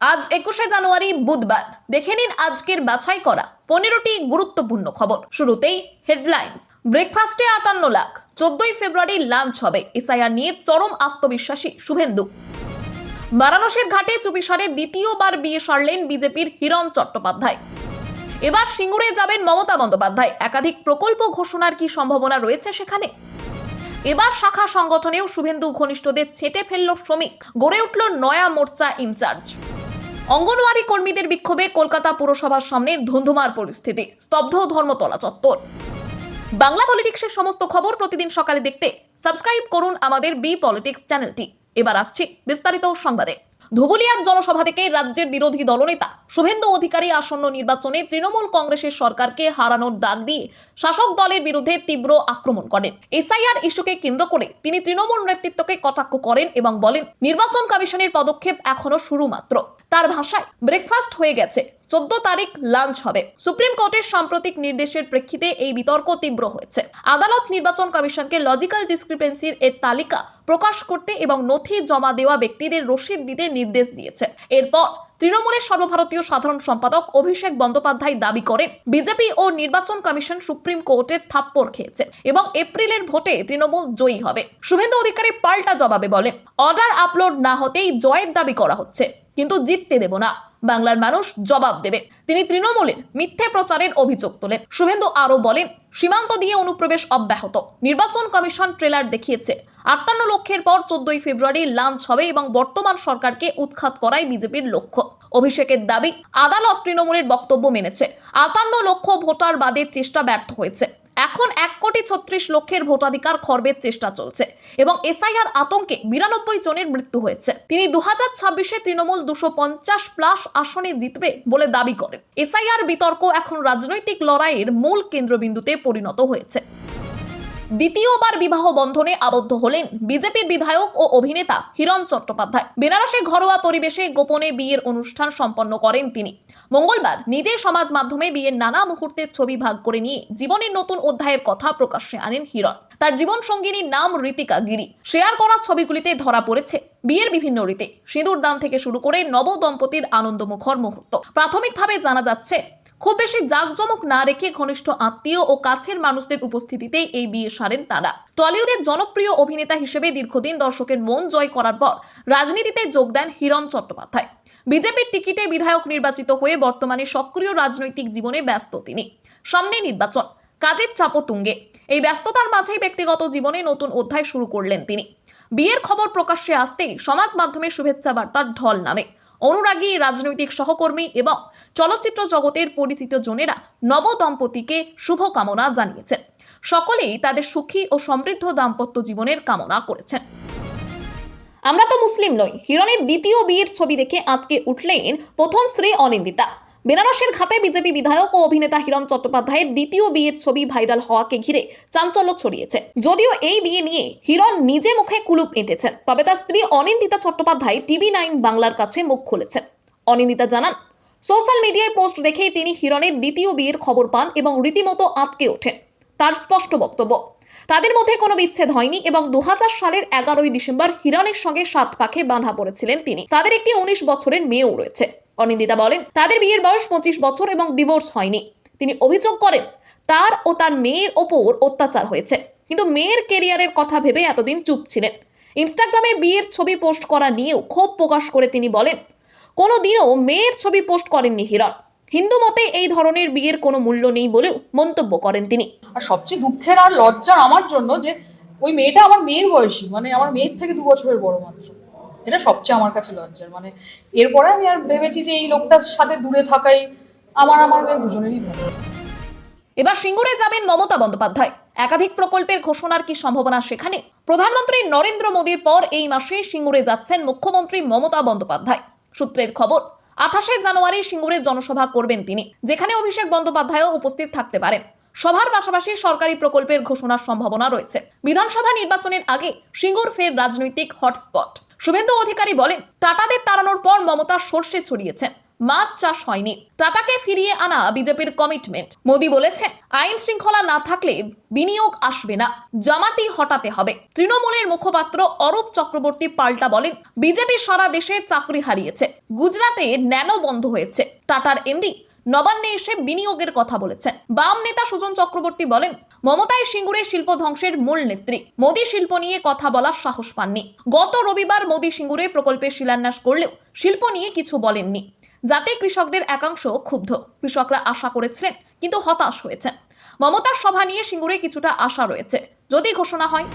আজ একুশে জানুয়ারি বুধবার। দেখে নিন আজকের বাছাই করা পনেরোটি গুরুত্বপূর্ণ খবর। শুরুতেই হেডলাইন্স। ব্রেকফাস্টে আটান্ন লাখ। চোদ্দই ফেব্রুয়ারি লাঞ্চ হবে। এসআইআর নিয়ে চরম আত্মবিশ্বাসী শুভেন্দু। বারাণসীর ঘাটে চুপিসারে দ্বিতীয়বার বিয়ে সারলেন বিজেপির হিরণ চট্টোপাধ্যায়। এবার সিঙ্গুরে যাবেন মমতা বন্দ্যোপাধ্যায়। একাধিক প্রকল্প ঘোষণার কি সম্ভাবনা রয়েছে সেখানে? এবার শাখা সংগঠনেও শুভেন্দু ঘনিষ্ঠদের ছেটে ফেলল শ্রমিক। গড়ে উঠল নয়া মোর্চা ইনচার্জ। অঙ্গনওয়াড়ি কর্মীদের বিক্ষোভে কলকাতা পুরসভার সামনে ধুন্ধুমার পরিস্থিতি। স্তব্ধ ধর্মতলা চত্বর। বাংলা পলিটিক্সের সমস্ত খবর প্রতিদিন সকালে দেখতে সাবস্ক্রাইব করুন আমাদের বি পলিটিক্স চ্যানেলটি। এবার আসছি বিস্তারিত সংবাদে। ধুবুলিয়ার জনসভা থেকে রাজ্যের বিরোধী দলনেতা শুভেন্দু অধিকারী আসন্ন নির্বাচনে তৃণমূল কংগ্রেসের সরকারকে হারানোর ডাক দিয়ে শাসক দলের বিরুদ্ধে তীব্র আক্রমণ করেন। এসআইআর ইস্যুকে কেন্দ্র করে তিনি তৃণমূল নেতৃত্বকে কটাক্ষ করেন এবং বলেন, নির্বাচন কমিশনের পদক্ষেপ এখনও শুরু মাত্র তার ভাষায় ব্রেকফাস্ট হয়ে গেছে। চোদ্দ তারিখ লাঞ্চ হবে। সুপ্রিম কোর্টের সাম্প্রতিক নির্দেশের প্রেক্ষিতে এই বিতর্ক তীব্র হয়েছে। আদালত নির্বাচন কমিশনকে লজিক্যাল ডিসক্রিপেন্সির এর তালিকা প্রকাশ করতে এবং নথি জমা দেওয়া ব্যক্তিদের রসিদ দিতে নির্দেশ দিয়েছে। এরপর তৃণমূলের সর্বভারতীয় সাধারণ সম্পাদক অভিষেক বন্দ্যোপাধ্যায় দাবি করেন, বিজেপি ও নির্বাচন কমিশন সুপ্রিম কোর্টের থাপ্পড় খেয়েছে এবং এপ্রিলের ভোটে তৃণমূল জয়ী হবে। শুভেন্দু অধিকারী পাল্টা জবাবে বলেন অর্ডার আপলোড না হতেই জয়ের দাবি করা হচ্ছে। কিন্তু জিততে দেব না। বাংলার মানুষ জবাব দেবে। তিনি তৃণমূলের মিথ্যে প্রচারের অভিযোগ তোলেন। শুভেন্দু আরও বলেন, সীমান্ত দিয়ে অনুপ্রবেশ অব্যাহত। নির্বাচন কমিশন ট্রেলার দেখিয়েছে, আটান্ন লক্ষের পর চোদ্দই ফেব্রুয়ারি লাঞ্চ হবে এবং বর্তমান সরকারকে উৎখাত করাই বিজেপির লক্ষ্য। অভিষেকের দাবি, আদালত তৃণমূলের বক্তব্য মেনেছে। আটান্ন লক্ষ ভোটার বাদের চেষ্টা ব্যর্থ হয়েছে। এখন এক কোটি ছত্রিশ লক্ষের ভোটাধিকার খর্বের চেষ্টা চলছে এবং এসআইআর আতঙ্কে বিরানব্বই জনের মৃত্যু হয়েছে। তিনি দু হাজার ছাব্বিশে তৃণমূল দুশো পঞ্চাশ প্লাস আসনে জিতবে বলে দাবি করেন। এসআইআর বিতর্ক এখন রাজনৈতিক লড়াইয়ের মূল কেন্দ্রবিন্দুতে পরিণত হয়েছে। দ্বিতীয়বার বিবাহ বন্ধনে আবদ্ধ হলেন বিজেপির বিধায়ক ও অভিনেতা হিরণ চট্টোপাধ্যায়। বেনারসে ঘরোয়া পরিবেশে গোপনে বিয়ের অনুষ্ঠান সম্পন্ন করেন তিনি। মঙ্গলবার নিজে সমাজ মাধ্যমে বিয়ের নানা মুহূর্তের ছবি ভাগ করে নিয়ে জীবনের নতুন অধ্যায়ের কথা প্রকাশ্যে আনেন হিরণ। তার জীবন সঙ্গিনীর নাম ঋতিকা গিরি। শেয়ার করা ছবিগুলিতে ধরা পড়েছে বিয়ের বিভিন্ন রীতি। সিঁদুর দান থেকে শুরু করে নব দম্পতির আনন্দমুখর মুহূর্ত। প্রাথমিকভাবে জানা যাচ্ছে খুব বেশি জাঁকজমক না রেখে ঘনিষ্ঠ আত্মীয় ও কাছের মানুষদের উপস্থিতিতেই এই বিয়ে সারেন তারা। টলিউডের জনপ্রিয় অভিনেতা হিসেবে দীর্ঘদিন দর্শকের মন জয় করার পর রাজনীতিতে যোগ দেন হিরণ চট্টোপাধ্যায়। বিজেপির টিকিটে বিধায়ক নির্বাচিত হয়ে বর্তমানে সক্রিয় রাজনৈতিক জীবনে ব্যস্ত তিনি। সামনে নির্বাচন, কাজের চাপও তুঙ্গে এই ব্যস্ততার মাঝেই ব্যক্তিগত জীবনে নতুন অধ্যায় শুরু করলেন তিনি। বিয়ের খবর প্রকাশ্যে আসতেই সমাজ মাধ্যমে শুভেচ্ছা বার্তার ঢল নামে। অনুরাগী রাজনৈতিক সহকর্মী এবং চলচ্চিত্র জগতের পরিচিত জনেরা নব দম্পতিকে শুভকামনা জানিয়েছেন। সকলেই তাদের সুখী ও সমৃদ্ধ দাম্পত্য জীবনের কামনা করেছেন। আমরা তো মুসলিম নই। হিরণের দ্বিতীয় বিয়ের ছবি দেখে আঁতকে উঠলেন প্রথম স্ত্রী অনিন্দিতা। বেনারসের ঘাটে বিজেপি বিধায়ক ও অভিনেতা হিরণ চট্টোপাধ্যায়ের দ্বিতীয় বিয়ের ছবি ভাইরাল হওয়াকে ঘিরে চাঞ্চল্য ছড়িয়েছে। যদিও এই বিয়ে নিয়ে হিরণ নিজে মুখে কুলুপ এঁটেছেন, তবে তার স্ত্রী অনিন্দিতা চট্টোপাধ্যায় টিভি নাইন বাংলার কাছে মুখ খুলেছেন। অনিন্দিতা জানান, সোশ্যাল মিডিয়ায় পোস্ট দেখেই তিনি হিরণের দ্বিতীয় বিয়ের খবর পান এবং রীতিমতো আটকে ওঠেন। তার স্পষ্ট বক্তব্য, তাদের মধ্যে কোনো বিচ্ছেদ হয়নি এবং দু হাজার সালের এগারোই ডিসেম্বর হিরণের সঙ্গে সাত পাখে বাঁধা পড়েছিলেন তিনি। তাদের একটি উনিশ বছরের মেয়েও রয়েছে। অনিন্দিতা বলেন, তাদের বিয়ের বয়স পঁচিশ বছর এবং ডিভোর্স হয়নি। তিনি অভিযোগ করেন, তার ও তার মেয়ের ওপর অত্যাচার হয়েছে। কিন্তু মেয়ের কেরিয়ারের কথা ভেবে এতদিন চুপ ছিলেন। ইনস্টাগ্রামে বিয়ের ছবি পোস্ট করা নিয়েও ক্ষোভ প্রকাশ করে তিনি বলেন কোনো দিনও মেয়ের ছবি পোস্ট করেননি হিরণ। হিন্দু মতে এই ধরনের বিয়ের কোনো মূল্য নেই বলেও মন্তব্য করেন তিনি। আর সবচেয়ে দুঃখের আর লজ্জার আমার জন্য যে ওই মেয়েটা আমার মেয়ের বয়সী মানে আমার মেয়ের থেকে দু বছরের বড় মাত্র। এটা সবচেয়ে আমার কাছে লজ্জার। মানে এরপরে আমি আর ভেবেছি যে এই লোকটার সাথে দূরে থাকাই আমার আমার মেয়ে দুজনেরই ভালো। এবার সিঙ্গুরে যাবেন মমতা বন্দ্যোপাধ্যায়। একাধিক প্রকল্পের ঘোষণার কি সম্ভাবনা সেখানে? প্রধানমন্ত্রী নরেন্দ্র মোদীর পর এই মাসে সিঙ্গুরে যাচ্ছেন মুখ্যমন্ত্রী মমতা বন্দ্যোপাধ্যায়। সূত্রের খবর, আঠাশে জানুয়ারি সিঙ্গুরে জনসভা করবেন তিনি, যেখানে অভিষেক বন্দ্যোপাধ্যায়ও উপস্থিত থাকতে পারেন। সভার পাশাপাশি সরকারি প্রকল্পের ঘোষণার সম্ভাবনা রয়েছে। বিধানসভা নির্বাচনের আগে সিঙ্গুর ফের রাজনৈতিক হটস্পট। শুভেন্দু অধিকারী বলেন, টাটাদের তাড়ানোর পর মমতা সর্ষে ছড়িয়েছেন মাছ চাষ হয়নি। টাটাকে ফিরিয়ে আনা বিজেপির কমিটমেন্ট মোদী বলেছেন, আইন শৃঙ্খলা না থাকলে বিনিয়োগ আসবে না। জামাতি হটাতে হবে। তৃণমূলের মুখপাত্র অরূপ চক্রবর্তী পাল্টা বলেন, বিজেপি সারা দেশে চাকরি হারিয়েছে। গুজরাটে ন্যানো বন্ধ হয়েছে। টাটার এমডি নবান্নে এসে বিনিয়োগের কথা বলেছেন। বাম নেতা সুজন চক্রবর্তী বলেন মমতায় সিঙ্গুরে শিল্প ধ্বংসের মূল নেত্রী। মোদী শিল্প নিয়ে কথা বলার সাহস পাননি। গত রবিবার মোদী সিঙ্গুরে প্রকল্পের শিলান্যাস করলেও শিল্প নিয়ে কিছু বলেননি। যাতে কৃষকদের একাংশ ক্ষুব্ধ। কৃষকরা আশা করেছিলেন, কিন্তু হতাশ হয়েছেন। মমতার সভা নিয়ে সিঙ্গুরে কিছুটা আশা রয়েছে। যদি ঘোষণা হয়।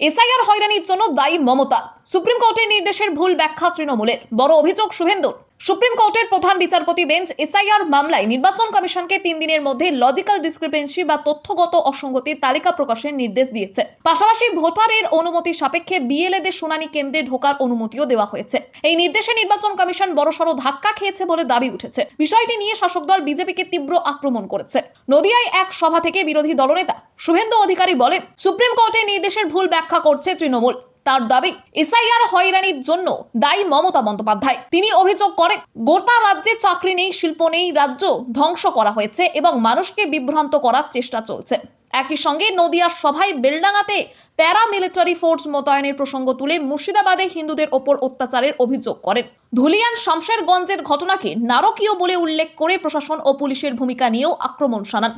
এসআইআর হয়রানির জন্য দায়ী মমতা। সুপ্রিম কোর্টের নির্দেশের ভুল ব্যাখ্যা তৃণমূলের। বড় অভিযোগ শুভেন্দুর। সুপ্রিম কোর্টের প্রধান বিচারপতি বেঞ্চ এসআইআর মামলায় নির্বাচন কমিশনকে তিন দিনের মধ্যে লজিক্যাল ডিসক্রিপেন্সি বা তথ্যগত অসঙ্গতির তালিকা প্রকাশের নির্দেশ দিয়েছে। পাশাপাশি ভোটারের অনুমতি সাপেক্ষে বিএলএদের শুনানি কেন্দ্রে ঢোকার অনুমতিও দেওয়া হয়েছে। এই নির্দেশে নির্বাচন কমিশন বড়সড় ধাক্কা খেয়েছে বলে দাবি উঠেছে। বিষয়টি নিয়ে শাসক দল বিজেপিকে তীব্র আক্রমণ করেছে। নদিয়ায় এক সভা থেকে বিরোধী দলনেতা শুভেন্দু অধিকারী বলেন, সুপ্রিম কোর্টের নির্দেশের ভুল ব্যাখ্যা করছে তৃণমূল। তার দাবি, এসআইআর হয়রানির জন্য দায়ী মমতা বন্দ্যোপাধ্যায়। তিনি অভিযোগ করেন, গোটা রাজ্যে চাকরি নেই, শিল্প নেই, রাজ্য ধ্বংস করা হয়েছে এবং মানুষকে বিভ্রান্ত করার চেষ্টা চলছে। একই সঙ্গে নদিয়ার সভায় বেলডাঙ্গাতে প্যারামিলিটারি ফোর্স মোতায়েনের প্রসঙ্গ তুলে মুর্শিদাবাদে হিন্দুদের ওপর অত্যাচারের অভিযোগ করেন। ধুলিয়ান শামশেরগঞ্জের ঘটনাকে নারকীয় বলে উল্লেখ করে প্রশাসন ও পুলিশের ভূমিকা নিয়েও আক্রমণ শানান।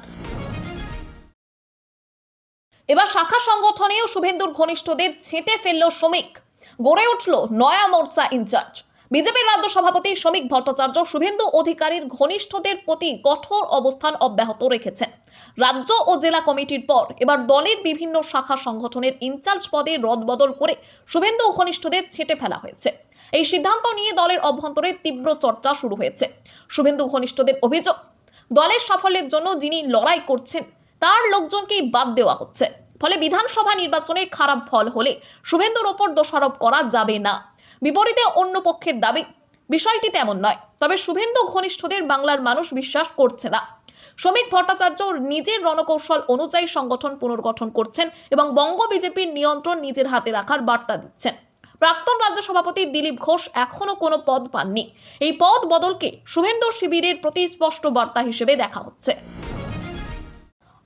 এবার শাখা সংগঠনেও শুভেন্দুর ঘনিষ্ঠদের ছেঁটে ফেলল শ্রমিক। গড়ে উঠল নয়া মোর্চা ইনচার্জ। বিজেপির রাজ্য সভাপতি শ্রমিক ভট্টাচার্য শুভেন্দু অধিকারীর ঘনিষ্ঠদের প্রতি কঠোর অবস্থান অব্যাহত রেখেছেন। রাজ্য ও জেলা কমিটির পর এবার দলের বিভিন্ন শাখা সংগঠনের ইনচার্জ পদে রদবদল করে শুভেন্দু ঘনিষ্ঠদের ছেঁটে ফেলা হয়েছে। এই সিদ্ধান্ত নিয়ে দলের অভ্যন্তরে তীব্র চর্চা শুরু হয়েছে। শুভেন্দু ঘনিষ্ঠদের অভিযোগ, দলের সাফল্যের জন্য যিনি লড়াই করছেন তার লোকজনকেই বাদ দেওয়া হচ্ছে। ফলে বিধানসভা নির্বাচনে খারাপ ফল হলে শুভেন্দুর ওপর দোষারোপ করা যাবে না। বিপরীতে অন্য পক্ষের দাবি, বিষয়টি তেমন নয়, তবে শুভেন্দু ঘনিষ্ঠদের বাংলার মানুষ বিশ্বাস করছে না। শ্রমিক ভট্টাচার্য নিজের রণকৌশল অনুযায়ী সংগঠন পুনর্গঠন করছেন এবং বঙ্গ বিজেপির নিয়ন্ত্রণ নিজের হাতে রাখার বার্তা দিচ্ছেন। প্রাক্তন রাজ্য সভাপতি দিলীপ ঘোষ এখনও কোনো পদ পাননি। এই পদ বদলকে শুভেন্দু শিবিরের প্রতি স্পষ্ট বার্তা হিসেবে দেখা হচ্ছে।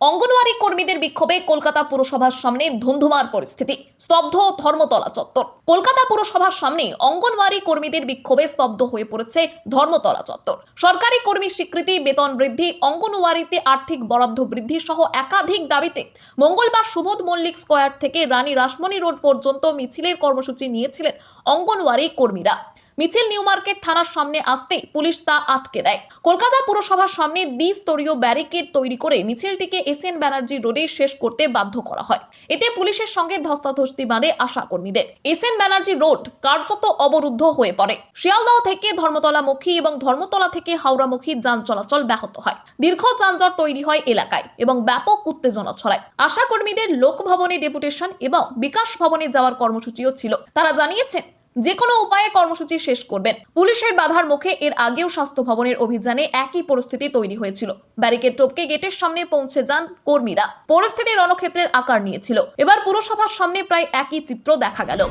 অঙ্গনওয়াড়ি কর্মীদের বিক্ষোভে কলকাতা পুরসভার সামনে ধুন্ধুমার পরিস্থিতি। স্তব্ধ ধর্মতলা চত্বর। কলকাতা পুরসভার সামনে অঙ্গনওয়াড়ি কর্মীদের বিক্ষোভে স্তব্ধ হয়ে পড়েছে ধর্মতলা চত্বর। সরকারি কর্মী স্বীকৃতি, বেতন বৃদ্ধি, অঙ্গনওয়াড়িতে আর্থিক বরাদ্দ বৃদ্ধি সহ একাধিক দাবিতে মঙ্গলবার সুবোধ মল্লিক স্কোয়ার থেকে রানী রাসমণি রোড পর্যন্ত মিছিলের কর্মসূচি নিয়েছিলেন অঙ্গনওয়াড়ি কর্মীরা। মিছিল নিউ মার্কেট থানার সামনে আসতে পুলিশ তা আটকে দেয়। কলকাতা পুরসভার সামনে দ্বিস্তরীয় ব্যারিকেড তৈরি করে মিছিলটিকে এস এন ব্যানার্জি রোডে শেষ করতে বাধ্য করা হয়। এতে পুলিশের সঙ্গে ধস্তাধস্তি বাঁধে আশা কর্মীদের এস এন ব্যানার্জি রোড কার্যত অবরুদ্ধ হয়ে পড়ে। শিয়ালদহ থেকে ধর্মতলামুখী এবং ধর্মতলা থেকে হাওড়ামুখী যান চলাচল ব্যাহত হয়। দীর্ঘ যানজট তৈরি হয় এলাকায় এবং ব্যাপক উত্তেজনা ছড়ায়। আশা কর্মীদের লোকভবনে ডেপুটেশন এবং বিকাশ ভবনে যাওয়ার কর্মসূচিও ছিল। তারা জানিয়েছেন যে কোনো উপায়ে কর্মসূচি শেষ করবেন। পুলিশের বাধার মুখে এর আগেও স্বাস্থ্য ভবনের অভিযানে একই পরিস্থিতি তৈরি হয়েছিল। ব্যারিকেড টপকে গেটের সামনে পৌঁছে যান কর্মীরা। পরিস্থিতি রণক্ষেত্রের আকার নিয়েছিল। এবার পুরসভার সামনে প্রায় একই চিত্র দেখা গেল।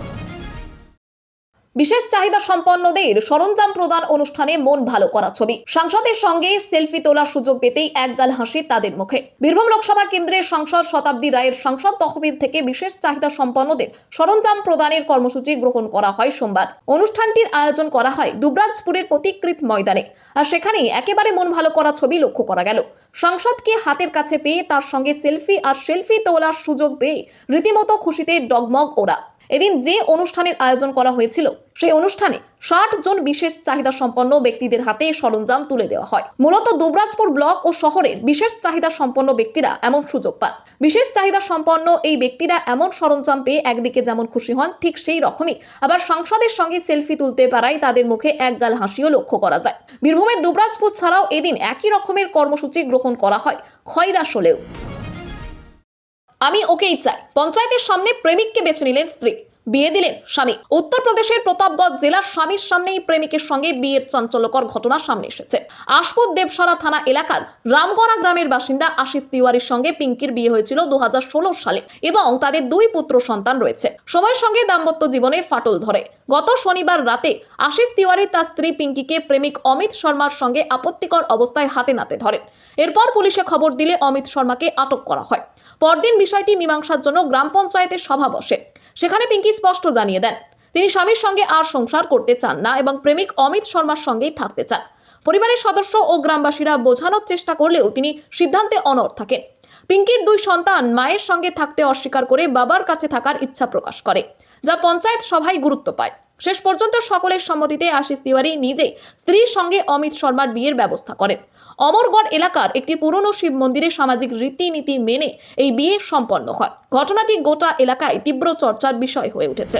বিশেষ চাহিদা সম্পন্নদের সরঞ্জাম প্রদান অনুষ্ঠানে মন ভালো করা ছবি। সাংসদের সঙ্গে সেলফি তোলার সুযোগ পেতেই একগাল হাসি তাদের মুখে। বীরভূম লোকসভা কেন্দ্রের সাংসদ শতাব্দী রায়ের সংসদ তহবিল থেকে বিশেষ চাহিদা সম্পন্নদের সরঞ্জাম প্রদানের কর্মসূচি গ্রহণ করা হয় সোমবার। অনুষ্ঠানটির আয়োজন করা হয় দুবরাজপুরের প্রতিকৃত ময়দানে। আর সেখানেই একেবারে মন ভালো করা ছবি লক্ষ্য করা গেল। সাংসদকে হাতের কাছে পেয়ে তার সঙ্গে সেলফি আর সেলফি তোলার সুযোগ পেয়ে রীতিমতো খুশিতে ডগমগ ওরা। এদিন যে অনুষ্ঠানের আয়োজন করা হয়েছিল, সেই অনুষ্ঠানে ষাট জন বিশেষ চাহিদা সম্পন্ন ব্যক্তিদের হাতে সরঞ্জাম তুলে দেওয়া হয়। মূলত দুবরাজপুর ব্লক ও শহরের বিশেষ চাহিদা সম্পন্ন ব্যক্তিরা এমন সুযোগ পান। বিশেষ চাহিদা সম্পন্ন এই ব্যক্তিরা এমন সরঞ্জাম পেয়ে একদিকে যেমন খুশি হন, ঠিক সেই রকমই। আবার সংসদের সঙ্গে সেলফি তুলতে পারায় তাদের মুখে একগাল হাসিও লক্ষ্য করা যায়। বীরভূমের দুবরাজপুর ছাড়াও এদিন একই রকমের কর্মসূচি গ্রহণ করা হয়, খয়রাসলেও। আমি ওকেই চাই। পঞ্চায়েতের সামনে প্রেমিককে বেছে নিলেন স্ত্রী। বিয়ে দিলেন স্বামী। উত্তরপ্রদেশের প্রতাপগড় জেলার স্বামীর সামনেই প্রেমিকের সঙ্গে বিয়ের চাঞ্চল্যকর ঘটনা সামনে এসেছে। আশপুর দেবসরা থানা এলাকার রামগড়া গ্রামের বাসিন্দা আশিস তিওয়ারির সঙ্গে পিঙ্কির বিয়ে হয়েছিল দুহাজার ষোলো সালে এবং তাদের দুই পুত্র সন্তান রয়েছে। সময়ের সঙ্গে দাম্পত্য জীবনে ফাটল ধরে। গত শনিবার রাতে আশিস তিওয়ারি তার স্ত্রী পিঙ্কিকে প্রেমিক অমিত শর্মার সঙ্গে আপত্তিকর অবস্থায় হাতে নাতে ধরেন। এরপর পুলিশে খবর দিলে অমিত শর্মাকে আটক করা হয়। পরদিন বিষয়টি মীমাংসার জন্য গ্রাম পঞ্চায়েতের সভা বসে। সেখানে পিঙ্কি স্পষ্ট জানিয়ে দেন, তিনি স্বামীর সঙ্গে আর সংসার করতে চান না এবং প্রেমিক অমিত শর্মার সঙ্গেই থাকতে চান। পরিবারের সদস্য ও গ্রামবাসীরা বোঝানোর চেষ্টা করলেও তিনি সিদ্ধান্তে অনড় থাকেন। পিঙ্কির দুই সন্তান মায়ের সঙ্গে থাকতে অস্বীকার করে বাবার কাছে থাকার ইচ্ছা প্রকাশ করে, যা পঞ্চায়েত সভায় গুরুত্ব পায়। শেষ পর্যন্ত সকলের সম্মতিতে আশিস তিওয়ারি নিজে স্ত্রীর সঙ্গে অমিত শর্মার বিয়ের ব্যবস্থা করেন। অমরগড় এলাকার একটি পুরনো শিব মন্দিরে সামাজিক রীতিনীতি মেনে এই বিয়ে সম্পন্ন হয়। ঘটনাটি গোটা এলাকায় তীব্র চর্চার বিষয় হয়ে উঠেছে।